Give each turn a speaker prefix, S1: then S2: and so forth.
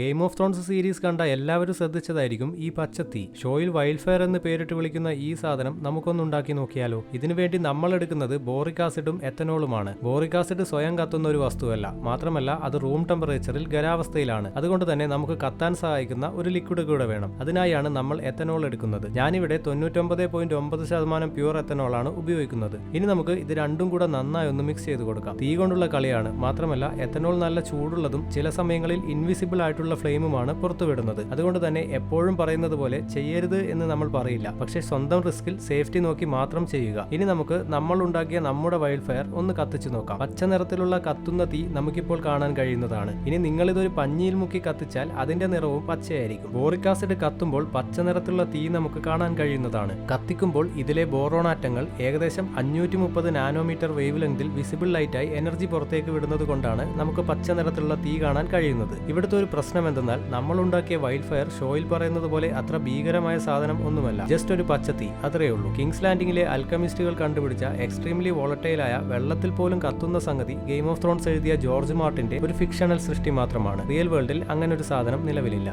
S1: Game of Thrones series കണ്ട എല്ലാവരും ശ്രദ്ധിച്ചതായിരിക്കും ഈ പച്ചത്തി. ഷോയിൽ വൈൽഡ് ഫയർ എന്ന് പേരിട്ട് വിളിക്കുന്ന ഈ സാധനം നമുക്കൊന്നുണ്ടാക്കി നോക്കിയാലോ. ഇതിനുവേണ്ടി നമ്മൾ എടുക്കുന്നത് ബോറിക് ആസിഡും എത്തനോളുമാണ്. ബോറിക് ആസിഡ് സ്വയം കത്തുന്ന ഒരു വസ്തുവല്ല. മാത്രമല്ല അത് റൂം ടെമ്പറേച്ചറിൽ ഖരാവസ്ഥയിലാണ് അതുകൊണ്ട് തന്നെ നമുക്ക് കത്താൻ സഹായിക്കുന്ന ഒരു ലിക്വിഡ് കൂടെ വേണം. അതിനായാണ് നമ്മൾ എത്തനോൾ എടുക്കുന്നത്. ഞാനിവിടെ തൊണ്ണൂറ്റൊമ്പത് പോയിന്റ് ഒമ്പത് ശതമാനം പ്യൂർ എത്തനോളാണ് ഉപയോഗിക്കുന്നത്. ഇനി നമുക്ക് ഇത് രണ്ടും കൂടെ നന്നായി ഒന്ന് മിക്സ് ചെയ്ത് കൊടുക്കാം. തീ കൊണ്ടുള്ള കളിയാണ്. മാത്രമല്ല എത്തനോൾ നല്ല ചൂടുള്ളതും ചില സമയങ്ങളിൽ ഇൻവിസിബിൾ ആയിട്ടുള്ള ഫ്ലെയിമുമാണ് പുറത്തുവിടുന്നത്. അതുകൊണ്ട് തന്നെ എപ്പോഴും പറയുന്നത് പോലെ ചെയ്യരുത് എന്ന് നമ്മൾ പറയില്ല. പക്ഷേ സ്വന്തം റിസ്കിൽ സേഫ്റ്റി നോക്കി മാത്രം ചെയ്യുക. ഇനി നമുക്ക് നമ്മൾ ഉണ്ടാക്കിയ നമ്മുടെ വൈൽഡ് ഫയർ ഒന്ന് കത്തിച്ചു നോക്കാം. പച്ച നിറത്തിലുള്ള കത്തുന്ന തീ നമുക്കിപ്പോൾ കാണാൻ കഴിയുന്നതാണ്. ഇനി നിങ്ങൾ ഇതൊരു പഞ്ഞിയിൽ മുക്കി കത്തിച്ചാൽ അതിന്റെ നിറവും പച്ചയായിരിക്കും. ബോറിക് ആസിഡ് കത്തുമ്പോൾ പച്ച നിറത്തിലുള്ള തീ നമുക്ക് കാണാൻ കഴിയുന്നതാണ്. കത്തിക്കുമ്പോൾ ഇതിലെ ബോറോണാറ്റങ്ങൾ ഏകദേശം അഞ്ഞൂറ്റി മുപ്പത് നാനോമീറ്റർ വേവ് ലെങ്തിൽ വിസിബിൾ ലൈറ്റായി എനർജി പുറത്തേക്ക് വിടുന്നത് കൊണ്ടാണ് നമുക്ക് പച്ച നിറത്തിലുള്ള തീ കാണാൻ കഴിയുന്നത്. ഇവിടുത്തെ ഒരു പ്രശ്നം എന്തെന്നാൽ നമ്മൾ ഉണ്ടാക്കിയ വൈൽഡ് ഫയർ ഷോയിൽ പറയുന്നത് പോലെ അത്ര ഭീകരമായ സാധനം ഒന്നുമല്ല. ജസ്റ്റ് ഒരു പച്ചത്തി അത്രേ ഉള്ളൂ. കിങ്സ് ലാൻഡിംഗിലെ അൽക്കമിസ്റ്റുകൾ കണ്ടുപിടിച്ച എക്സ്ട്രീംലി വോളറ്റൈലായ വെള്ളത്തിൽ പോലും കത്തുന്ന സംഗതി ഗെയിം ഓഫ് ത്രോൺസ് എഴുതിയ ജോർജ് മാർട്ടിന്റെ ഒരു ഫിക്ഷണൽ സൃഷ്ടി മാത്രമാണ്. റിയൽ വേൾഡിൽ അങ്ങനെ ഒരു സാധനം നിലവിലില്ല.